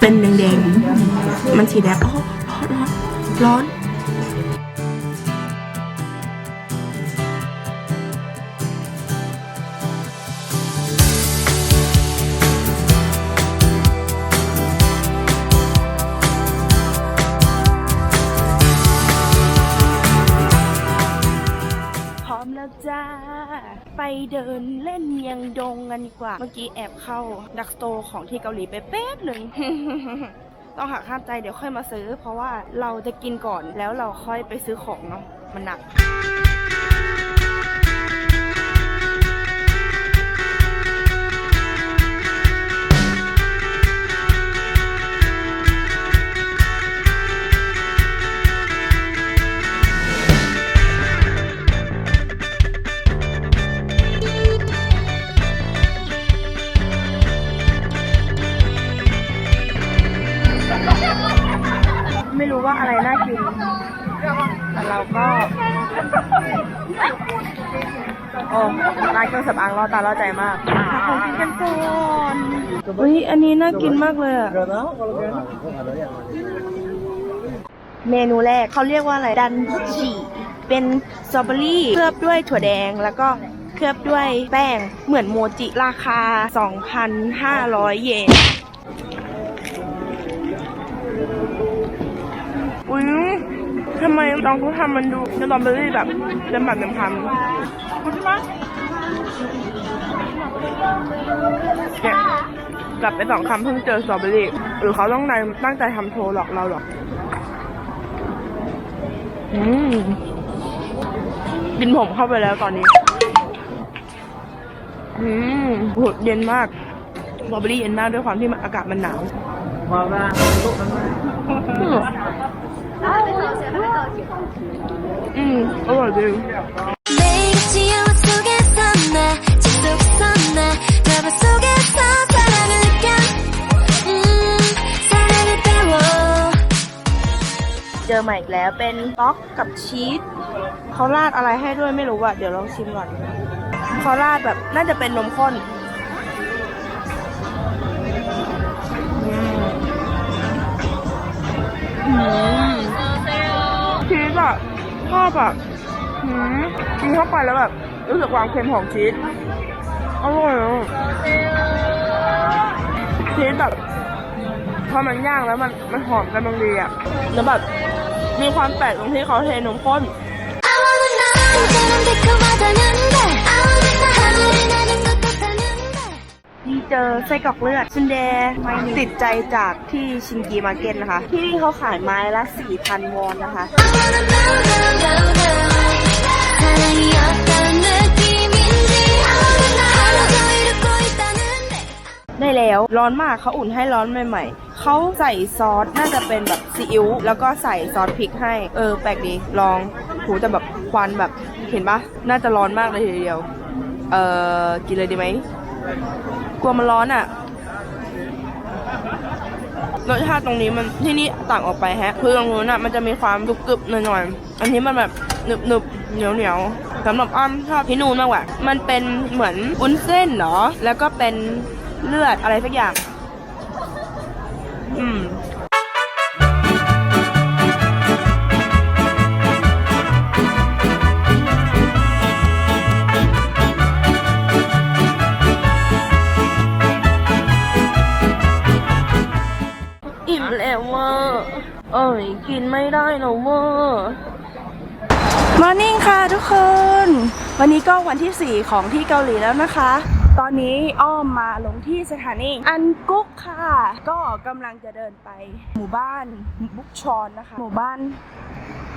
เป็นแดงๆ มันสีแดงอ๋อร้อนร้อน แล้วจ้า ไปเดินเล่นเมียงดงกันดีกว่า เมื่อกี้แอบเข้าดักสโตร์ของที่เกาหลีไปแป๊บหนึ่งต้องหักห้ามใจเดี๋ยวค่อยมาซื้อ เพราะว่าเราจะกินก่อนแล้วเราค่อยไปซื้อของเนาะมันหนัก โอ้ร้านเครื่องสำอางรอตาล่อใจมากหาของกินกันก่อนอุ้ยอันนี้น่ากินมากเลยอะเมนูแรกเขาเรียกว่าอะไรดันจีเป็นสตรอเบอรี่เคลือบด้วยถั่วแดงแล้วก็เคลือบด้วยแป้งเหมือนโมจิราคา 2,500 เยนอุ้ยทำไมลองเขาทำมันดูสตรอเบอรี่แบบเต็มแบบเต็มคำ เนี่ยกลับไปสองคำเพิ่งเจอสตรอเบอรี่หรือเขาต้องในตั้งใจทำโชว์หลอกเราหรอกอืมกินผมเข้าไปแล้วตอนนี้ อืมโหเย็นมากสตรอเบอรี่เย็นมากด้วยความที่อากาศมันหนาวอืมอร่อยจริง เจอใหม่อีกแล้วเป็นต๊อกกับชีสเขาราดอะไรให้ด้วยไม่รู้อะเดี๋ยวลองชิมก่อนเขาราดแบบน่าจะเป็นนมข้นอืมอืมชีสอะชอบอะอืมกินเข้าไปแล้วแบบรู้สึกความเค็มของชีส อร่อยอะชีสแบบพอมันย่างแล้วมันมันหอมกำลังดีอะแล้วแบบมีความแปลกตรงที่เขาเทนมข้นนี่เจอไส้กรอกเลือดซินเดติดใจจากที่ชิงกีมาเก็ตนะคะ ที่นี่เขาขายไม้ละ 4,000 วอนนะคะ ได้แล้ว ร้อนมากเขาอุ่นให้ร้อนใหม่ๆเขาใส่ซอสน่าจะเป็นแบบซีอิ๊วแล้วก็ใส่ซอสพริกให้ เออ แปลกดีลองหูแต่แบบควันแบบเห็นปะน่าจะร้อนมากเลยทีเดียว เออกินเลยดีไหมกลัวมันร้อนอะรสชาติตรงนี้มันที่นี่ต่างออกไปฮะ คือตรงนู้นอะมันจะมีความกรุบกรึบหน่อยๆอันนี้มันแบบหนึบหนึบเหนียวเหนียวสำหรับอ้อมชอบที่นู่นมากกว่า มันเป็นเหมือนวุ้นเส้นเหรอแล้วก็เป็น เลือดอะไรสักอย่าง อืมอิ่มแล้วเว่าเอ้ยกินไม่ได้แล้วเว่ามอร์นิ่งค่ะทุกคน วันนี้ก็วันที่ 4 ของที่เกาหลีแล้วนะคะ ตอนนี้อ้อมมาลงที่สถานีอันกุ๊กค่ะ ก็กำลังจะเดินไป หมู่บ้านบุกชอนนะคะ หมู่บ้าน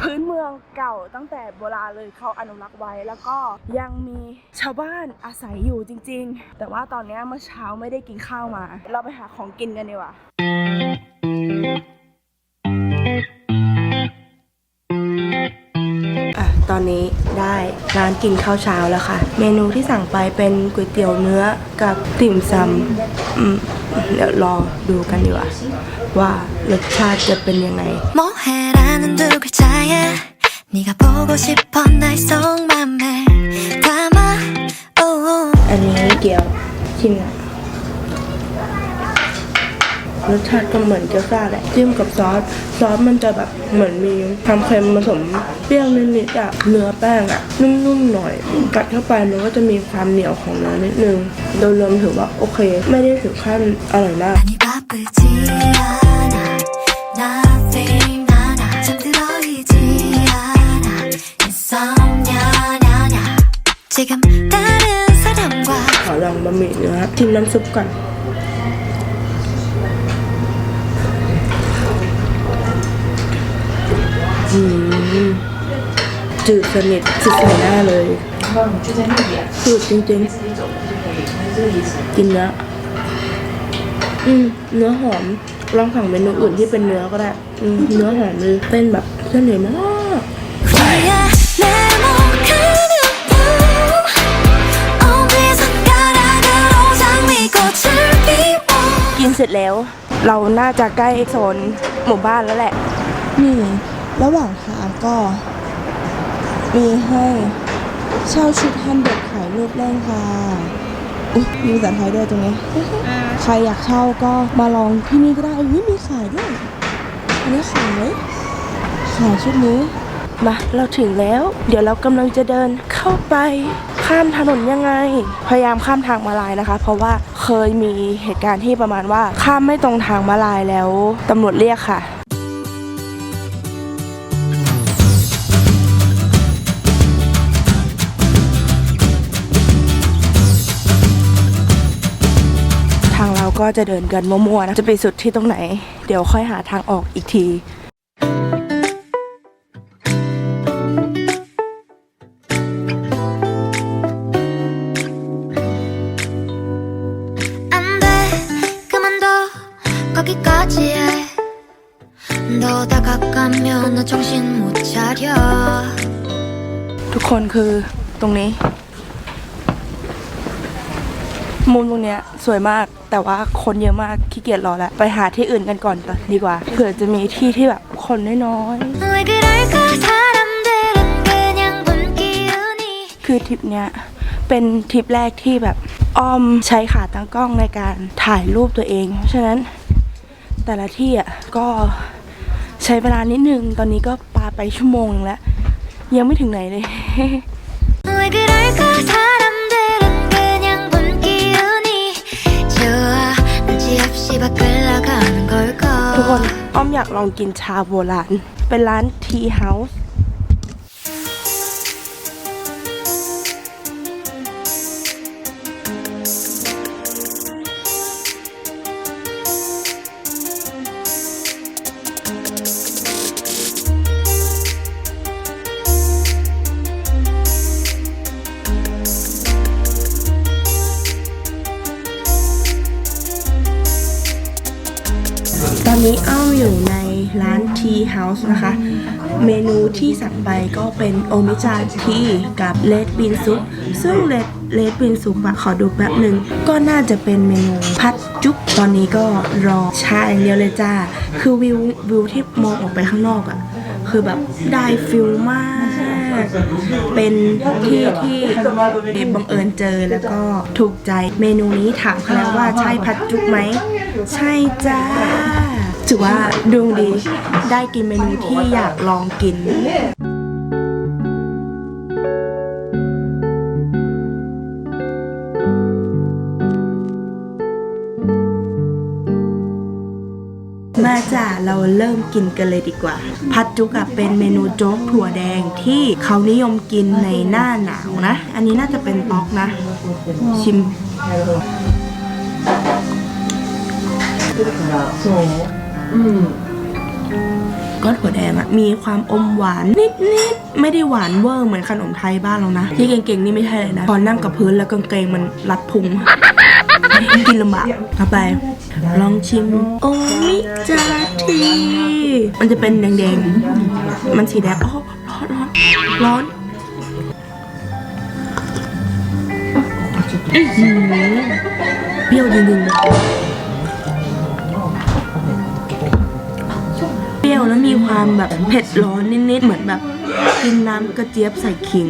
พื้นเมืองเก่าตั้งแต่โบราณเลยเขาอนุรักษ์ไว้แล้วก็ยังมีชาวบ้านอาศัยอยู่จริง ๆ แต่ว่าตอนนี้เมื่อเช้าไม่ได้กินข้าวมา เราไปหาของกินกันดีกว่า อนนี้ได้ร้านกินข้าวเช้าแล้วค่ะ เมนูที่สั่งไปเป็นก๋วยเตี๋ยวเนื้อกับติ่มซำเดี๋ยวรอดูกันดีกว่าว่ารสชาติจะเป็นยังไงมองเห็นอันดูกระจายนี้เกี่ยวชิม รสชาติก็เหมือนเกี๊ยวซ่าแหละจิ้มกับซอส ซอสมันจะแบบเหมือนมีความเค็มผสมเปรี้ยวนิดๆอะเนื้อแป้งอะนุ่มๆหน่อย กัดเข้าไปมันก็จะมีความเหนียวของเนื้อนิดนึง โดยรวมถือว่าโอเค ไม่ได้ถึงขั้นอร่อยมากขอลองบะหมี่เนื้อชิมน้ำซุปก่อน จืดสนิทจืดใส่หน้าเลยจืดจริงๆ กินเนื้อืมเนื้อหอม ลองสั่งเมนูอื่นที่เป็นเนื้อก็ได้เนื้อหอมเลยเส้นแบบเส้นเหนียวมากกินเสร็จแล้ว เราน่าจะใกล้โซนหมู่บ้านแล้วแหละ นี่ ระหว่างทางก็ มีให้เช่าชุดฮันเด็กถ่ายรูปเล่นค่ะอุ๊ยมีภาษาไทยด้วยตรงนี้ ใครอยากเช่าก็มาลองที่นี่ก็ได้อุ้ยมีขายด้วย อันนี้ขายขายชุดนี้ มาเราถึงแล้ว เดี๋ยวเรากำลังจะเดินเข้าไปข้ามถนนยังไง พยายามข้ามทางมาลายนะคะ เพราะว่าเคยมีเหตุการณ์ที่ประมาณว่าข้ามไม่ตรงทางมาลายแล้วตำรวจเรียกค่ะ จะเดินกันมั่วๆนะ จะไปสุดที่ตรงไหน เดี๋ยวค่อยหาทางออกอีกทีทุกคนคือตรงนี้ มุมตรงเนี้ย สวยมาก แต่ว่าคนเยอะมากขี้เกียจรอแล้วไปหาที่อื่นกันก่อนดีกว่าเผื่อจะมีที่ที่แบบคนน้อยๆคือทริปเนี้ยเป็นทริปแรกที่แบบอ้อมใช้ขาตั้งกล้องในการถ่ายรูปตัวเอง เพราะฉะนั้นแต่ละที่อะก็ใช้เวลานิดนึง ตอนนี้ก็ปาไปชั่วโมงแล้ว ยังไม่ถึงไหนเลย ทุกคนอ้อมอยากลองกินชาโบราณ เป็นร้านทีเฮาส์ นะคะ เมนูที่สั่งไปก็เป็นโอมิจาทีกับเลดบินซุป ซึ่งเลดเลดบินซุปอะขอดูแป๊บหนึ่ง ก็น่าจะเป็นเมนูพัดจุ๊บตอนนี้ก็รอชาอย่างเดียวเลยจ้า คือวิววิวที่มองออกไปข้างนอกอะคือแบบได้ฟิลมาก เป็นที่ที่เด็บังเอิญเจอแล้วก็ถูกใจเมนูนี้ถามเขาแล้วว่าใช่พัดจุ๊บไหม ใช่จ้า ถือว่าดวงดีได้กินเมนูที่อยากลองกิน มาจ้ะเราเริ่มกินกันเลยดีกว่า พัดจุกอะเป็นเมนูโจ๊กถั่วแดงที่เขานิยมกินในหน้าหนาวนะ อันนี้น่าจะเป็นป๊อกนะ ชิม ก็ถั่วแดงอะมีความอมหวานนิดๆไม่ได้หวานเวอร์เหมือนขนมไทยบ้านเรานะ ที่เก่งๆนี่ไม่ใช่เลยนะ พอนั่งกับพื้นแล้วกางเกงมันรัดพุงกินลำบากเอาไป ลองชิม โอมิจาทีมันจะเป็นแดงๆ มันสีแดงอ๋อร้อนร้อนร้อนเปรี้ยวจริงๆ รี้ยวแล้วมีความแบบเผ็ดร้อนนิดๆ เหมือนแบบกินน้ำกระเจี๊ยบใส่ขิง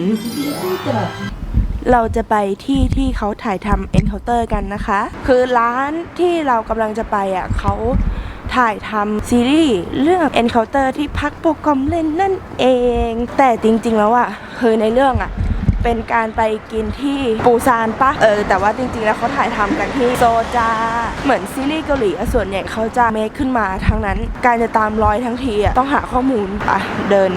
เราจะไปที่ที่เขาถ่ายทำ Encounter กันนะคะ คือร้านที่เรากำลังจะไปอะเขาถ่ายทำซีรีส์เรื่อง Encounter ที่พักโปรแกรมเล่นนั่นเอง แต่จริงๆแล้วอะคือในเรื่องอะ เป็นการไปกินที่ปูซานปะเออแต่ว่าจริงๆแล้วเขาถ่ายทำกันที่โซจา เหมือนซีรีส์เกาหลีส่วนใหญ่เขาจะเมคขึ้นมาทั้งนั้น การจะตามรอยทั้งทีอะต้องหาข้อมูลไปเดิน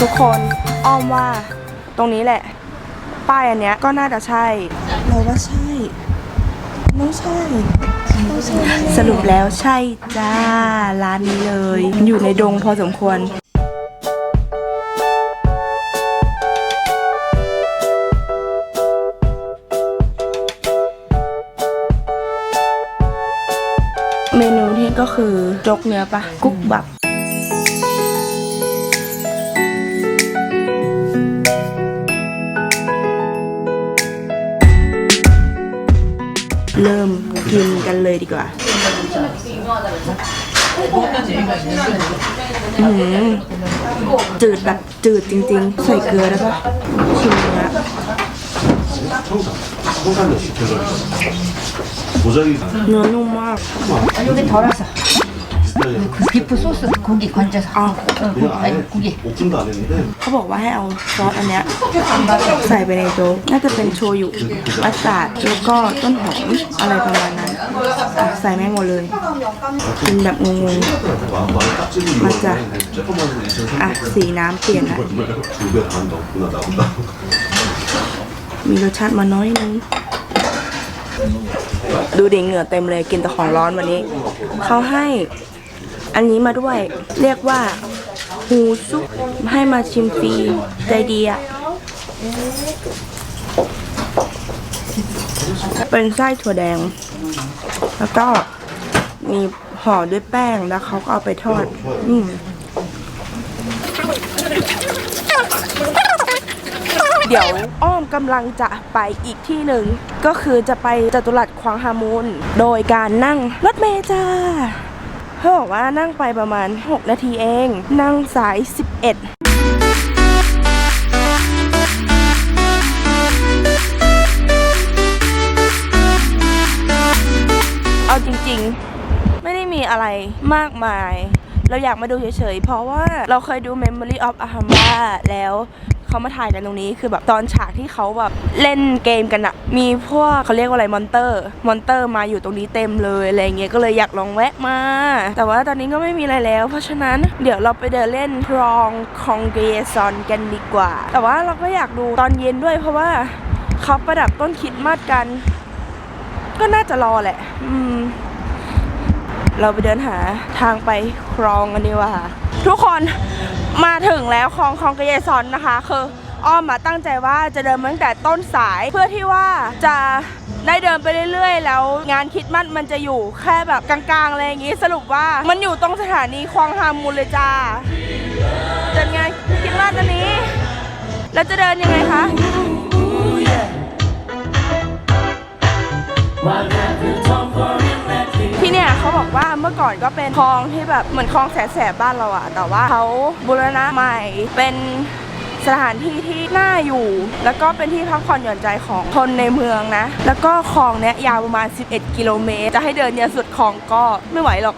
ทุกคนอ้อมว่าตรงนี้แหละ ป้ายอันเนี้ยก็น่าจะใช่ เราว่าใช่ต้องใช่ต้องใช่ สรุปแล้วใช่จ้า ร้านนี้เลย อยู่ในดงพอสมควรเมนูที่ก็คือจกเนื้อปะกุ๊กบับ เลยดีกว่าอื้อหือจืดแบบจืดจริงๆ ใส่เกลือได้ปะชิมเนื้อ 청산을 시켜서 모자기 เนื้อนุ่มมาก 여기 덜어서 비슷하게 그 비프 소스 고기 건져서 อ้าว 어, 고기, 그냥 아니 아예 고기 볶음도 안 했는데 เขาบอกว่าให้เอาซอสอันเนี้ยใส่ไปในโจ๊กน่าจะเป็นโชยุมัสตาร์ดแล้วก็ต้นหอมอะไรประมาณนั้นอ่ะ ใส่แม่งหมดเลย กินแบบงงๆมาจ้ะอะ สีน้ำเปลี่ยนละมีรสชาติมาน้อยนึงดูดิเหงื่อเต็มเลยกินแต่ของร้อนวันนี้ เขาให้อันนี้มาด้วย เรียกว่าหูซุปให้มาชิมฟรีใจดีอะ เป็นไส้ถั่วแดง แล้วก็มีห่อด้วยแป้งแล้วเขาก็เอาไปทอดอืมเดี๋ยวอ้อมกำลังจะไปอีกที่หนึ่ง ก็คือจะไปจตุรัสควางฮามูนโดยการนั่งรถเมล์จ้าเขาบอกว่านั่งไปประมาณ 6 นาทีเอง นั่งสาย 11 เอาจริงๆ ไม่ได้มีอะไรมากมาย เราอยากมาดูเฉยๆ เพราะว่าเราเคยดู Memory of Ahamba แล้วเขามาถ่ายกันตรงนี้คือแบบตอนฉากที่เขาแบบเล่นเกมกันอะมีพวกเขาเรียกว่าอะไรมอนเตอร์มอนเตอร์มาอยู่ตรงนี้เต็มเลยอะไรเงี้ยก็เลยอยากลองแวะมา แต่ว่าตอนนี้ก็ไม่มีอะไรแล้ว เพราะฉะนั้นเดี๋ยวเราไปเดินเล่นพรองคองเกซอนกันดีกว่า แต่ว่าเราก็อยากดูตอนเย็นด้วยเพราะว่าเขาประดับต้นคิดมาสกัน ก็น่าจะรอแหละ อืม เราไปเดินหาทางไปคลองกันดีกว่าทุกคนมาถึงแล้วคลองคลองกระเยซอนนะคะ คืออ้อมมาตั้งใจว่าจะเดินตั้งแต่ต้นสายเพื่อที่ว่าจะได้เดินไปเรื่อยๆ แล้วงานคิดมัดมันจะอยู่แค่แบบกลางๆอะไรอย่างงี้สรุปว่ามันอยู่ตรงสถานีคลองฮามูลเลยจ้าจัดงานคิดมัดอันนี้ แล้วจะเดินยังไงคะ ที่เนี่ยเขาบอกว่าเมื่อก่อนก็เป็นคลองที่แบบเหมือนคลองแสนแสบบ้านเราอะแต่ว่าเขาบูรณะใหม่เป็นสถานที่ที่น่าอยู่ แล้วก็เป็นที่พักผ่อนหย่อนใจของคนในเมืองนะ แล้วก็คลองเนี้ยยาวประมาณ 11 กิโลเมตร จะให้เดินเนี่ยสุดคลองก็ไม่ไหวหรอก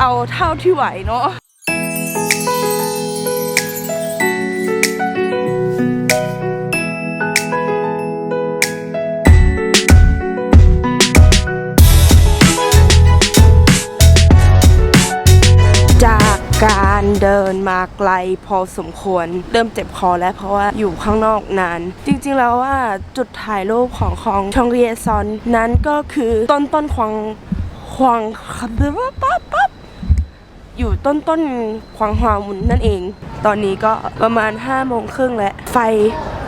เอาเท่าที่ไหวเนาะ มาไกลพอสมควร เริ่มเจ็บคอแล้วเพราะว่าอยู่ข้างนอกนาน จริงๆแล้วว่าจุดถ่ายรูปของของชองเรียซอนนั้นก็คือต้นต้นควางควางปั๊บปั๊บปั๊บอยู่ต้นต้นควางฮวามุนนั่นเอง ตอนนี้ก็ประมาณ5้าโมงครึ่งแล้ว ไฟ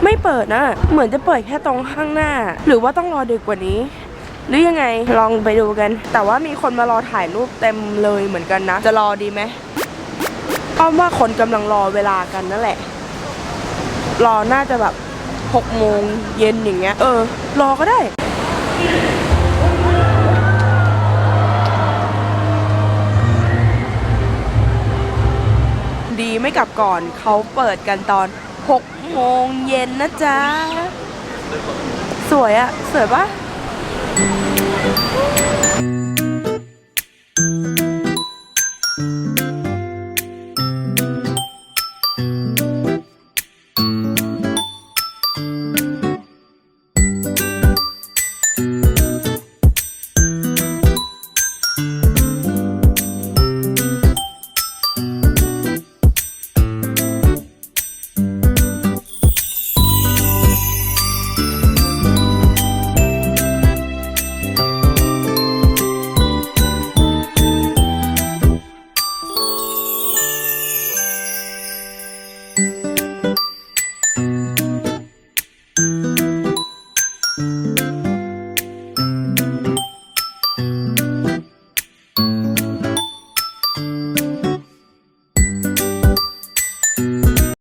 ไม่เปิดนะ เหมือนจะเปิดแค่ตรงข้างหน้า หรือว่าต้องรอดึกกว่านี้ หรือยังไงลองไปดูกัน แต่ว่ามีคนมารอถ่ายรูปเต็มเลยเหมือนกันนะ จะรอดีไหม อ้อมว่าคนกำลังรอเวลากันนั่นแหละ รอน่าจะแบบหกโมงเย็นอย่างเงี้ย เออ รอก็ได้ดีไม่กลับก่อนเขาเปิดกันตอน6โมงเย็นนะจ๊ะ สวยอะสวยปะ